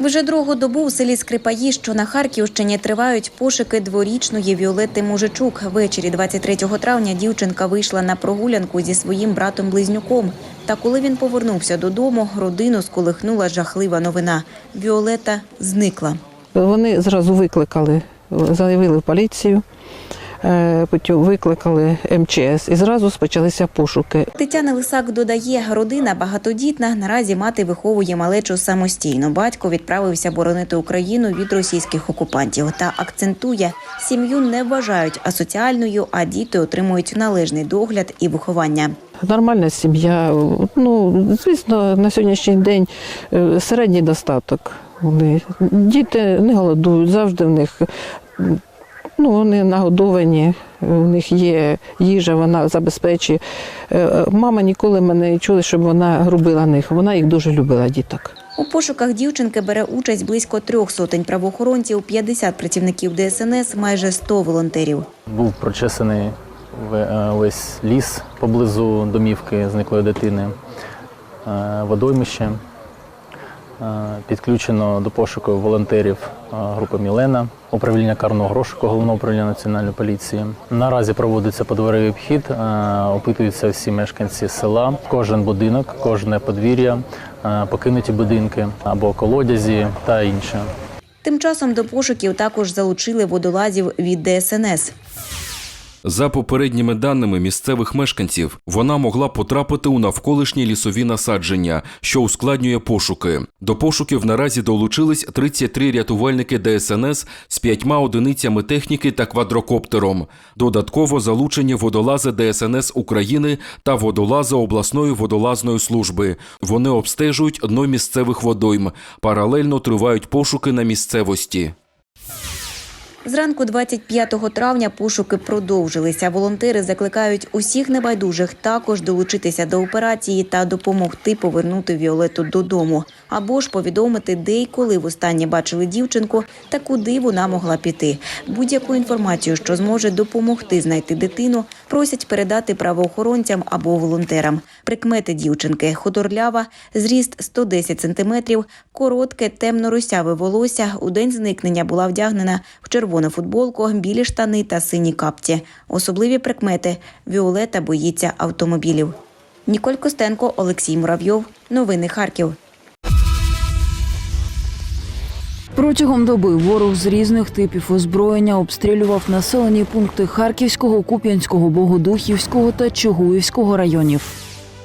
Вже другу добу у селі Скрипаї, що на Харківщині, тривають пошуки дворічної Віолетти Мужичук. Ввечері 23 травня дівчинка вийшла на прогулянку зі своїм братом-близнюком. Та коли він повернувся додому, родину сколихнула жахлива новина. Віолетта зникла. Вони зразу викликали, заявили в поліцію, викликали МЧС і зразу почалися пошуки. Тетяна Лисак додає, родина багатодітна. Наразі мати виховує малечу самостійно. Батько відправився боронити Україну від російських окупантів та акцентує, сім'ю не вважають асоціальною, а діти отримують належний догляд і виховання. Нормальна сім'я. Ну, звісно, на сьогоднішній день е, середній достаток. Вони, діти не голодують, завжди в них ну, вони нагодовані, у них є їжа, вона забезпечує. Е, Мама ніколи мене не чула, щоб вона грубила них. Вона їх дуже любила, діток. У пошуках дівчинки бере участь близько трьох сотень правоохоронців, 50 працівників ДСНС, майже 100 волонтерів. Був прочесаний е, весь ліс поблизу домівки зниклої дитини, е, водоймище. Е, Підключено до пошуку волонтерів е, група Мілена, управління карного розшуку головного управління національної поліції. Наразі проводиться подворовий обхід, е, опитуються всі мешканці села, кожен будинок, кожне подвір'я, покинуті будинки або колодязі та інше. Тим часом до пошуків також залучили водолазів від ДСНС. За попередніми даними місцевих мешканців, вона могла потрапити у навколишні лісові насадження, що ускладнює пошуки. До пошуків наразі долучились 33 рятувальники ДСНС з п'ятьма одиницями техніки та квадрокоптером. Додатково залучені водолази ДСНС України та водолази обласної водолазної служби. Вони обстежують дно місцевих водойм. Паралельно тривають пошуки на місцевості. Зранку 25 травня пошуки продовжилися. Волонтери закликають усіх небайдужих також долучитися до операції та допомогти повернути Віолету додому, або ж повідомити, де і коли востаннє бачили дівчинку та куди вона могла піти. Будь-яку інформацію, що зможе допомогти знайти дитину, просять передати правоохоронцям або волонтерам. Прикмети дівчинки худорлява, зріст 110 сантиметрів, коротке темно-русяве волосся. У день зникнення була вдягнена в червону футболку, білі штани та сині капці. Особливі прикмети Віолета боїться автомобілів. Ніколь Костенко, Олексій Муравйов. Новини Харків. Протягом доби ворог з різних типів озброєння обстрілював населені пункти Харківського, Куп'янського, Богодухівського та Чугуївського районів.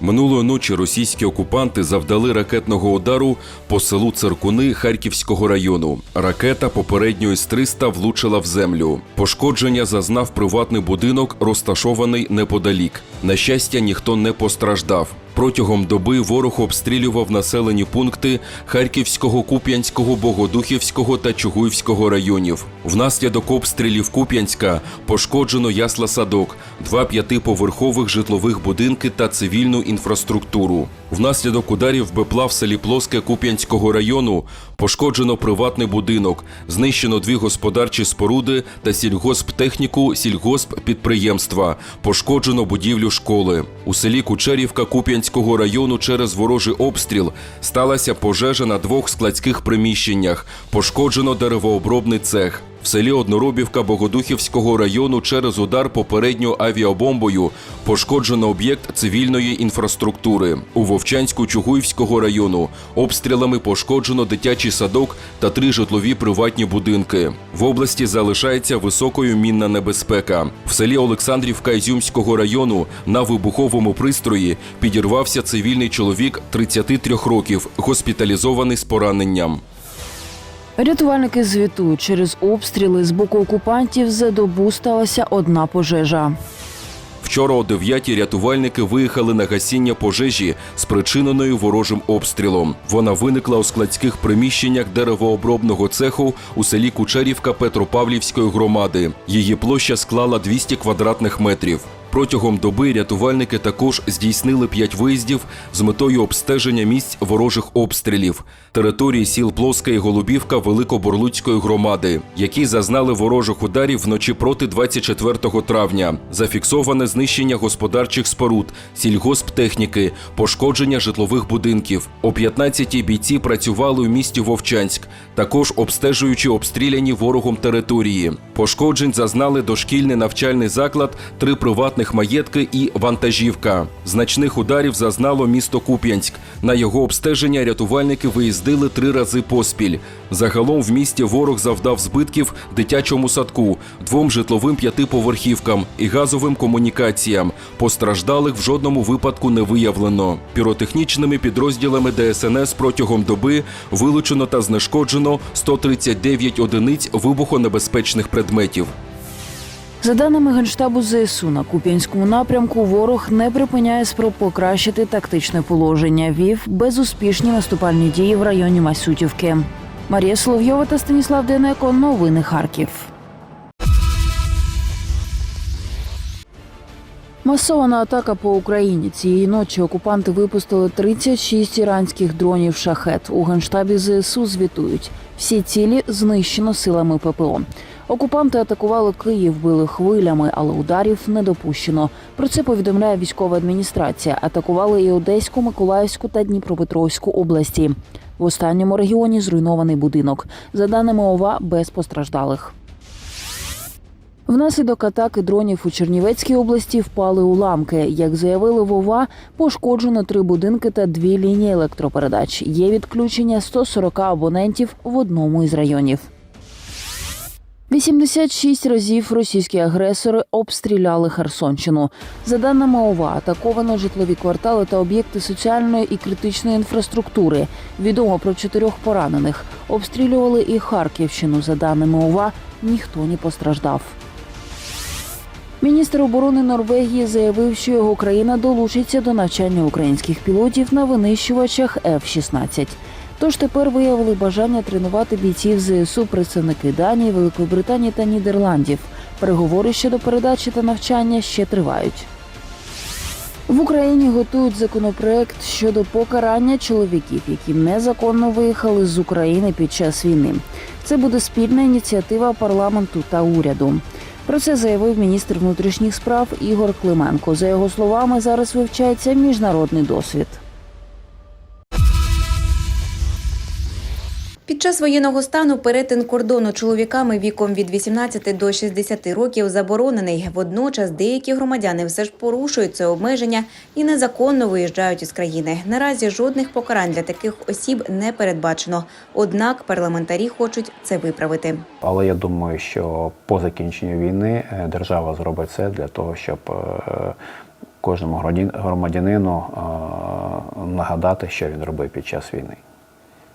Минулої ночі російські окупанти завдали ракетного удару по селу Циркуни Харківського району. Ракета попередньо із 300 влучила в землю. Пошкодження зазнав приватний будинок, розташований неподалік. На щастя, ніхто не постраждав. Протягом доби ворог обстрілював населені пункти Харківського, Куп'янського, Богодухівського та Чугуївського районів. Внаслідок обстрілів Куп'янська пошкоджено ясла садок, два п'ятиповерхових житлових будинки та цивільну інфраструктуру. Внаслідок ударів БПЛА в селі Плоске Куп'янського району пошкоджено приватний будинок, знищено дві господарчі споруди та сільгосптехніку сільгосппідприємства, пошкоджено будівлю школи. У селі Кучерівка Куп'янського району через ворожий обстріл сталася пожежа на двох складських приміщеннях, пошкоджено деревообробний цех. В селі Одноробівка Богодухівського району через удар попередньо авіабомбою пошкоджено об'єкт цивільної інфраструктури. У Вовчанську Чугуївського району обстрілами пошкоджено дитячий садок та три житлові приватні будинки. В області залишається високою мінна небезпека. В селі Олександрівка Ізюмського району на вибуховому пристрої підірвався цивільний чоловік 33 років, госпіталізований з пораненням. Рятувальники звітують, через обстріли з боку окупантів за добу сталася одна пожежа. Вчора о 9 рятувальники виїхали на гасіння пожежі, спричиненої ворожим обстрілом. Вона виникла у складських приміщеннях деревообробного цеху у селі Кучерівка Петропавлівської громади. Її площа склала 200 квадратних метрів. Протягом доби рятувальники також здійснили п'ять виїздів з метою обстеження місць ворожих обстрілів території сіл Плоска і Голубівка Великоборлуцької громади, які зазнали ворожих ударів вночі проти 24 травня. Зафіксоване знищення господарчих споруд, сільгосптехніки, пошкодження житлових будинків. О 15-й бійці працювали у місті Вовчанськ, також обстежуючи обстріляні ворогом території. Пошкоджень зазнали дошкільний навчальний заклад, три приватних маєтки і вантажівка. Значних ударів зазнало місто Куп'янськ. На його обстеження рятувальники виїздили три рази поспіль. Загалом в місті ворог завдав збитків дитячому садку, двом житловим п'ятиповерхівкам і газовим комунікаціям. Постраждалих в жодному випадку не виявлено. Піротехнічними підрозділами ДСНС протягом доби вилучено та знешкоджено 139 одиниць вибухонебезпечних предметів. За даними Генштабу ЗСУ, на Куп'янському напрямку ворог не припиняє спроб покращити тактичне положення. Вів безуспішні наступальні дії в районі Масютівки. Марія Соловйова та Станіслав Денеко. Новини Харків. Масована атака по Україні. Цієї ночі окупанти випустили 36 іранських дронів шахет. У генштабі ЗСУ звітують. Всі цілі знищено силами ППО. Окупанти атакували Київ, били хвилями, але ударів не допущено. Про це повідомляє військова адміністрація. Атакували і Одеську, Миколаївську та Дніпропетровську області. В останньому регіоні зруйнований будинок. За даними ОВА, без постраждалих. Внаслідок атаки дронів у Чернівецькій області впали уламки. Як заявили в ОВА, пошкоджено три будинки та дві лінії електропередач. Є відключення 140 абонентів в одному із районів. 86 разів російські агресори обстріляли Херсонщину. За даними ОВА, атаковано житлові квартали та об'єкти соціальної і критичної інфраструктури. Відомо про чотирьох поранених. Обстрілювали і Харківщину. За даними ОВА, ніхто не постраждав. Міністр оборони Норвегії заявив, що його країна долучиться до навчання українських пілотів на винищувачах F-16. Тож тепер виявили бажання тренувати бійців ЗСУ представники Данії, Великої Британії та Нідерландів. Переговори щодо передачі та навчання ще тривають. В Україні готують законопроект щодо покарання чоловіків, які незаконно виїхали з України під час війни. Це буде спільна ініціатива парламенту та уряду. Про це заявив міністр внутрішніх справ Ігор Клименко. За його словами, зараз вивчається міжнародний досвід. Під час воєнного стану перетин кордону чоловіками віком від 18 до 60 років заборонений. Водночас деякі громадяни все ж порушують це обмеження і незаконно виїжджають із країни. Наразі жодних покарань для таких осіб не передбачено. Однак парламентарі хочуть це виправити. Але я думаю, що по закінченню війни е, держава зробить все для того, щоб е, кожному громадян- громадянину е, нагадати, що він робив під час війни.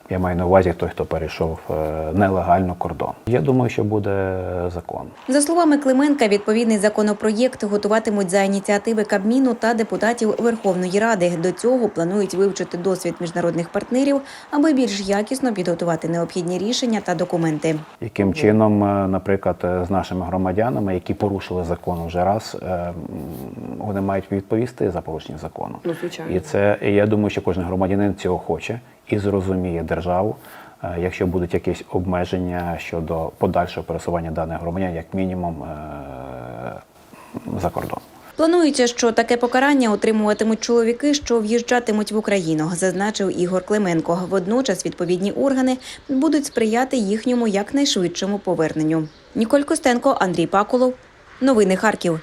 Я маю на увазі той, хто перейшов е, нелегально кордон. Я думаю, що буде закон. За словами Клименка, відповідний законопроєкт готуватимуть за ініціативи Кабміну та депутатів Верховної Ради. До цього планують вивчити досвід міжнародних партнерів, аби більш якісно підготувати необхідні рішення та документи. Яким чином, е, наприклад, е, з нашими громадянами, які порушили закон вже раз, вони мають відповісти за порушення закону. Ну, звичайно. І це я думаю, що кожен громадянин цього хоче і зрозуміє державу. е, Якщо будуть якісь обмеження щодо подальшого пересування даних громадян, як мінімум е, за кордон. Планується, що таке покарання отримуватимуть чоловіки, що в'їжджатимуть в Україну, зазначив Ігор Клименко. Водночас відповідні органи будуть сприяти їхньому якнайшвидшому поверненню. Ніколь Костенко, Андрій Пакулов. Новини Харків.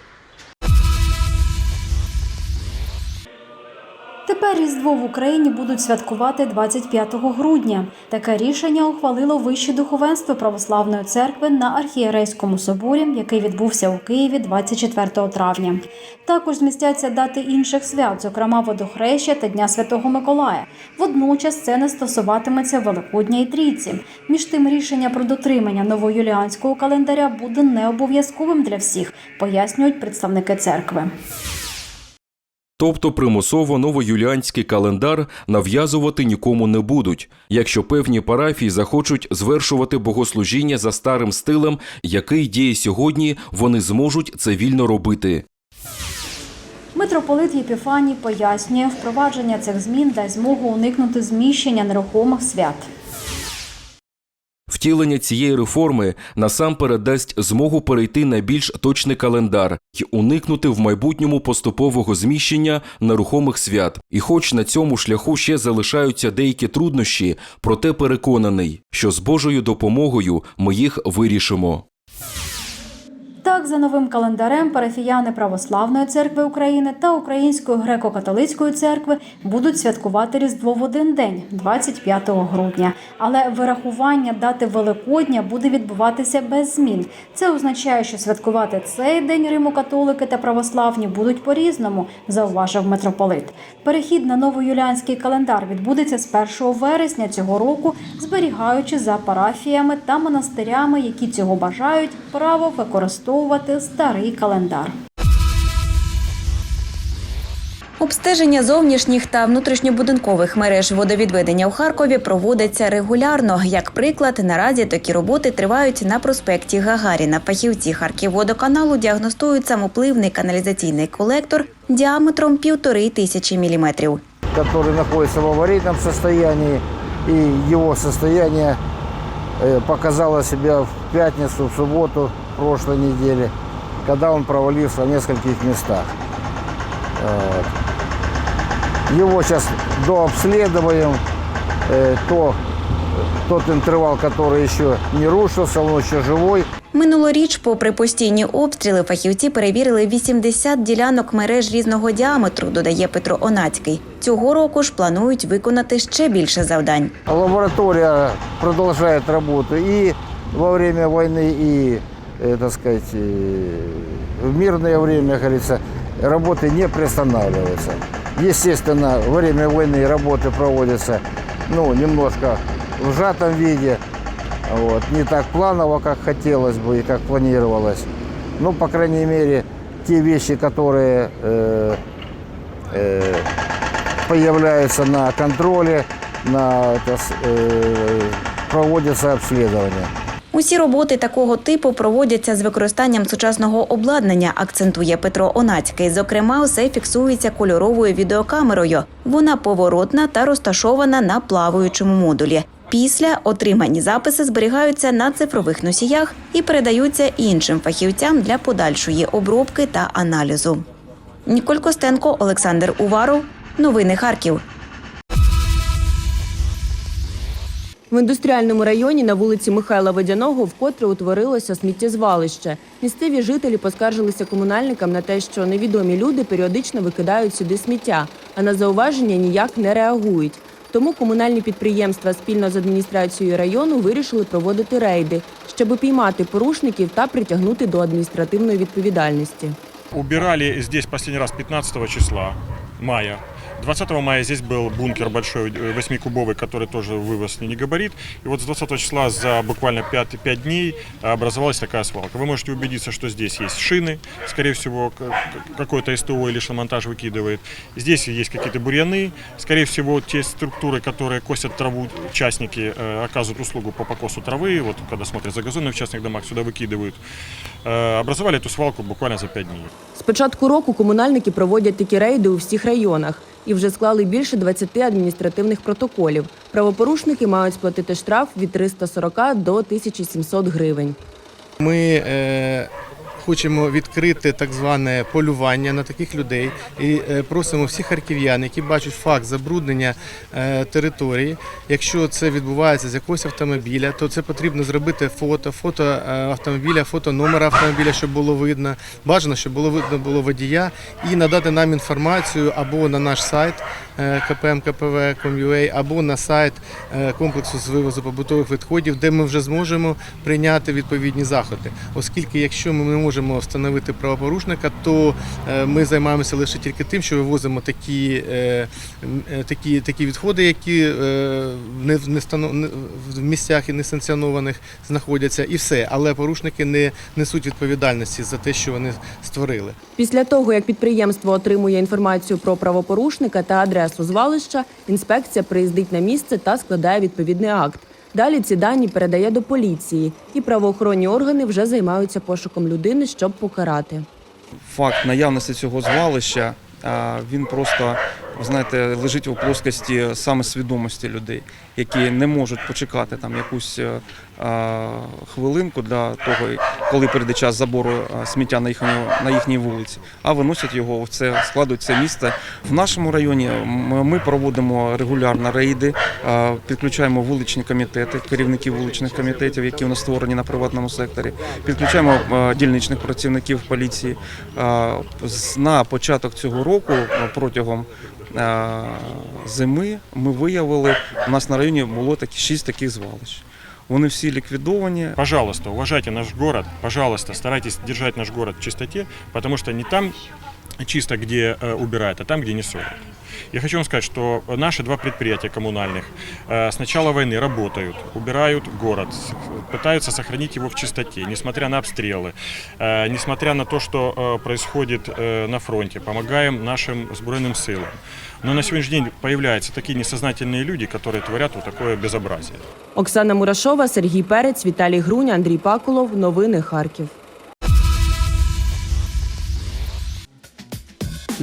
Тепер Різдво в Україні будуть святкувати 25 грудня. Таке рішення ухвалило вище духовенство Православної церкви на архієрейському соборі, який відбувся у Києві 24 травня. Також змістяться дати інших свят, зокрема водохреща та Дня Святого Миколая. Водночас це не стосуватиметься Великодня і Трійці. Між тим, рішення про дотримання новоюліанського календаря буде не обов'язковим для всіх, пояснюють представники церкви. Тобто примусово новоюліанський календар нав'язувати нікому не будуть, якщо певні парафії захочуть звершувати богослужіння за старим стилем, який діє сьогодні, вони зможуть це вільно робити. Митрополит Єпіфаній пояснює, впровадження цих змін дасть змогу уникнути зміщення нерухомих свят. Втілення цієї реформи насамперед дасть змогу перейти на більш точний календар і уникнути в майбутньому поступового зміщення нерухомих свят. І хоч на цьому шляху ще залишаються деякі труднощі, проте переконаний, що з Божою допомогою ми їх вирішимо. Так, за новим календарем парафіяни Православної церкви України та Української греко-католицької церкви будуть святкувати Різдво в один день, 25 грудня. Але вирахування дати Великодня буде відбуватися без змін. Це означає, що святкувати цей день Римо-католики та православні будуть по-різному, зауважив митрополит. Перехід на новоюліанський календар відбудеться з 1 вересня цього року, зберігаючи за парафіями та монастирями, які цього бажають, право використовувати старий календар. Обстеження зовнішніх та внутрішньобудинкових мереж водовідведення у Харкові проводиться регулярно. Як приклад, наразі такі роботи тривають на проспекті Гагаріна. Фахівці Харківводоканалу діагностують самопливний каналізаційний колектор діаметром півтори тисячі міліметрів. который находится в аварийном состоянии, и его состояние э, показало себя в пятницу, в субботу прошлой недели, когда он провалился в нескольких местах. Вот. Его сейчас дообследуем, э, то, тот интервал, который еще не рушился, он еще живой, Минулоріч, попри постійні обстріли, фахівці перевірили 80 ділянок мереж різного діаметру, додає Петро Онацький. Цього року ж планують виконати ще більше завдань. Лаборатория продолжает работу и во время войны, и, э, так сказать, э, в мирное время, говорится, работы не приостанавливаются. Естественно, во время войны работы проводятся ну, немножко в сжатом виде, вот, не так планово, как хотелось бы и как планировалось. Но, по крайней мере, те вещи, которые э, э, появляются на контроле, на, это, э, проводятся обследования. Усі роботи такого типу проводяться з використанням сучасного обладнання, акцентує Петро Онацький. Зокрема, все фіксується кольоровою відеокамерою. Вона поворотна та розташована на плаваючому модулі. Після отримані записи зберігаються на цифрових носіях і передаються іншим фахівцям для подальшої обробки та аналізу. Ніколь Костенко, Олександр Уваров. Новини Харків. В індустріальному районі на вулиці Михайла Водяного вкотре утворилося сміттєзвалище. Місцеві жителі поскаржилися комунальникам на те, що невідомі люди періодично викидають сюди сміття, а на зауваження ніяк не реагують. Тому комунальні підприємства спільно з адміністрацією району вирішили проводити рейди, щоб упіймати порушників та притягнути до адміністративної відповідальності. Убирали здесь последний раз 15 числа мая. 20 мая здесь был бункер большой, э, восьмикубовый, который тоже вывоз не габарит. И вот с 20 числа за буквально 5, 5 дней э, образовалась такая свалка. Вы можете убедиться, что здесь есть шины, скорее всего, к- к- какой-то СТО или шиномонтаж выкидывает. Здесь есть какие-то бурьяны. Скорее всего, те структуры, которые косят траву, частники э, оказывают услугу по покосу травы. Вот когда смотрят за газоном в частных домах, сюда выкидывают. Э, Образовали эту свалку буквально за 5 дней. З початку року комунальники проводять такі рейди у всіх районах і вже склали більше 20 адміністративних протоколів. Правопорушники мають сплатити штраф від 340 до 1700 гривень. Ми е, хочемо відкрити так зване полювання на таких людей і е, просимо всіх харків'ян, які бачать факт забруднення е, території. Якщо це відбувається з якогось автомобіля, то це потрібно зробити фото, фото е, автомобіля, фото номера автомобіля, щоб було видно. Бажано, щоб було видно було водія, і надати нам інформацію або на наш сайт kpmkpv.com.ua, або на сайт комплексу з вивозу побутових відходів, де ми вже зможемо прийняти відповідні заходи. Оскільки, якщо ми не можемо встановити правопорушника, то е, ми займаємося лише тільки тим, що вивозимо такі, е, е, такі, такі відходи, які не- в місцях і несанкціонованих знаходяться, і все. Але порушники не несуть відповідальності за те, що вони створили. Після того, як підприємство отримує інформацію про правопорушника та адресу звалища, інспекція приїздить на місце та складає відповідний акт. Далі ці дані передає до поліції, і правоохоронні органи вже займаються пошуком людини, щоб покарати. факт наявності цього звалища він просто, знаєте, лежить у плоскості саме свідомості людей, які не можуть почекати там якусь е, хвилинку для того, коли прийде час забору сміття на їхньому на їхній вулиці, а виносять його в це складуть це місце. В нашому районі ми проводимо регулярно рейди, підключаємо вуличні комітети, керівників вуличних комітетів, які у нас створені на приватному секторі. Підключаємо дільничних працівників поліції. На початок цього року протягом зими ми виявили, у нас на районі було такі шість таких звалищ. Вони всі ліквідовані. Пожалуйста, уважайте наш город, пожалуйста, старайтесь держать наш город в чистоте, потому что не там чисто, где э, убирают, а там, где не ссорят. Я хочу вам сказать, что наши два предприятия коммунальных э, с начала войны работают, убирают город, с- пытаются сохранить его в чистоте, несмотря на обстрелы, э, несмотря на то, что э, происходит э, на фронте, помогаем нашим сбройным силам. Но на сегодняшний день появляются такие несознательные люди, которые творят вот такое безобразие. Оксана Мурашова, Сергій Перець, Віталій Грунь, Андрій Пакулов. Новини Харків.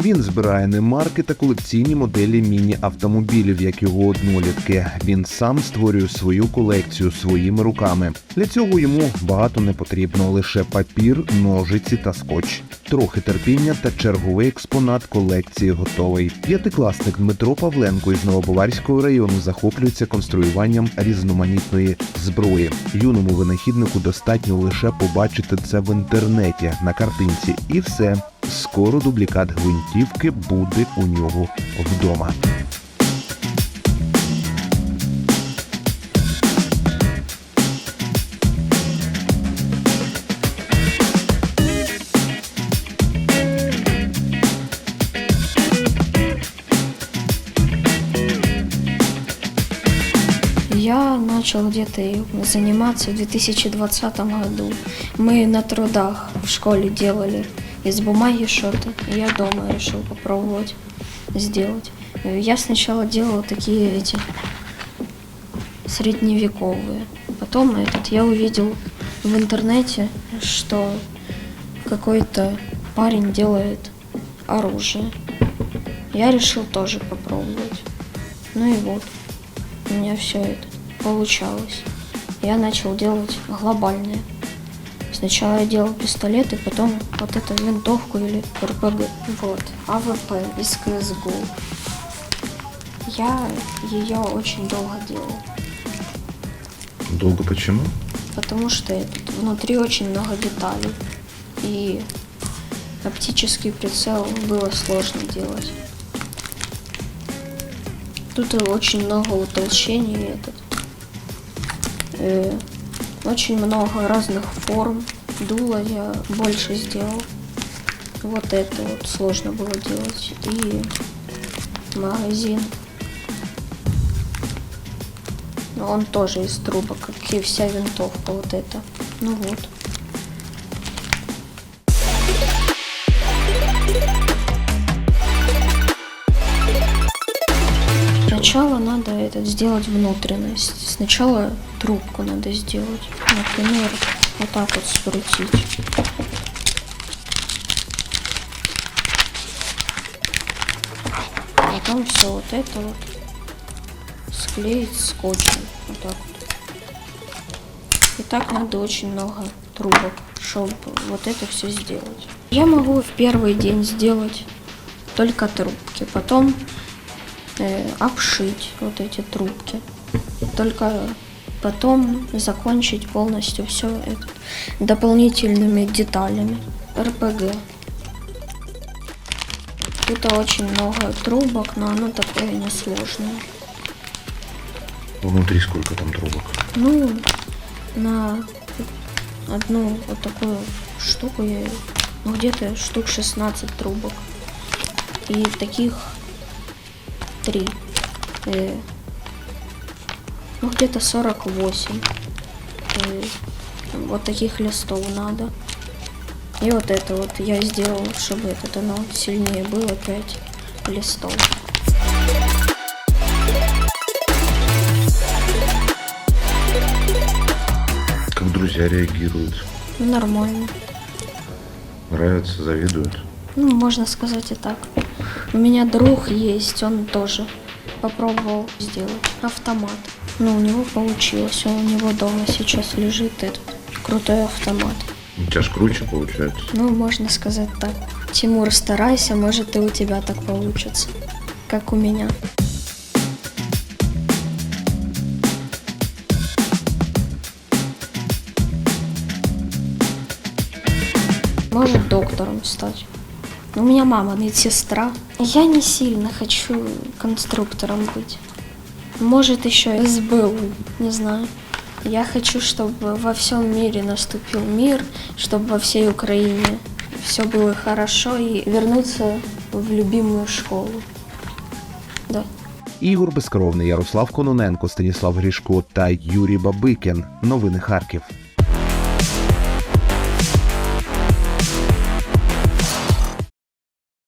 Він збирає не марки та колекційні моделі міні-автомобілів, як його однолітки. Він сам створює свою колекцію своїми руками. Для цього йому багато не потрібно лише папір, ножиці та скотч. Трохи терпіння та черговий експонат колекції готовий. П'ятикласник Дмитро Павленко із Новобаварського району захоплюється конструюванням різноманітної зброї. Юному винахіднику достатньо лише побачити це в інтернеті на картинці, і все. Скоро дублікат гвинтівки буде у нього вдома. Я начал где-то заниматься в 2020 году. Мы на трудах в школе делали из бумаги что-то. Я дома решил попробовать сделать. Я сначала делала такие эти средневековые. Потом этот я увидел в интернете, что какой-то парень делает оружие. Я решил тоже попробовать. Ну и вот у меня все это получалось. Я начал делать глобальные. Сначала я делал пистолеты, потом вот эту винтовку или РПГ. Вот, АВП из CSGO. Я ее очень долго делал, Долго почему? потому что этот, внутри очень много деталей. И оптический прицел было сложно делать. Тут и очень много утолщений этот. Э, очень много разных форм. Дуло я больше сделал. Вот это вот сложно было делать. И магазин. Он тоже из трубок, как и вся винтовка вот эта. Ну вот. Сначала надо этот сделать внутренность. Сначала трубку надо сделать. Например, вот так вот скрутить. Потом все вот это вот склеить скотчем. Вот так вот. И так надо очень много трубок, чтобы вот это все сделать. Я могу в первый день сделать только трубки, потом обшить вот эти трубки. Только потом закончить полностью все это дополнительными деталями. РПГ. Тут очень много трубок, но оно такое несложное. Внутрі скільки там трубок? Ну, на одну вот такую штуку я, ну, где-то штук 16 трубок. И таких три. Э, ну, где-то 48. Э, вот таких листов надо. И вот это вот я сделал, чтобы этот оно сильнее было 5 листов. Как друзья реагируют? Ну, нормально. Нравится, завидуют? Ну, можно сказать и так. У меня друг есть, он тоже попробовал сделать автомат. Ну, у него получилось, он у него дома сейчас лежит этот крутой автомат. У тебя ж круче виходить. Ну, можно сказать так. Тимур, старайся, может и у тебя так получится, как у меня. Может доктором стать. У меня мама медсестра. Я не сильно хочу конструктором быть. Может еще СБУ, не знаю. Я хочу, чтобы во всем мире наступил мир, чтобы во всей Украине все было хорошо и вернуться в любимую школу. Да. Ігор Безкровний, Ярослав Кононенко, Станіслав Грішко та Юрій Бабикін. Новини Харків.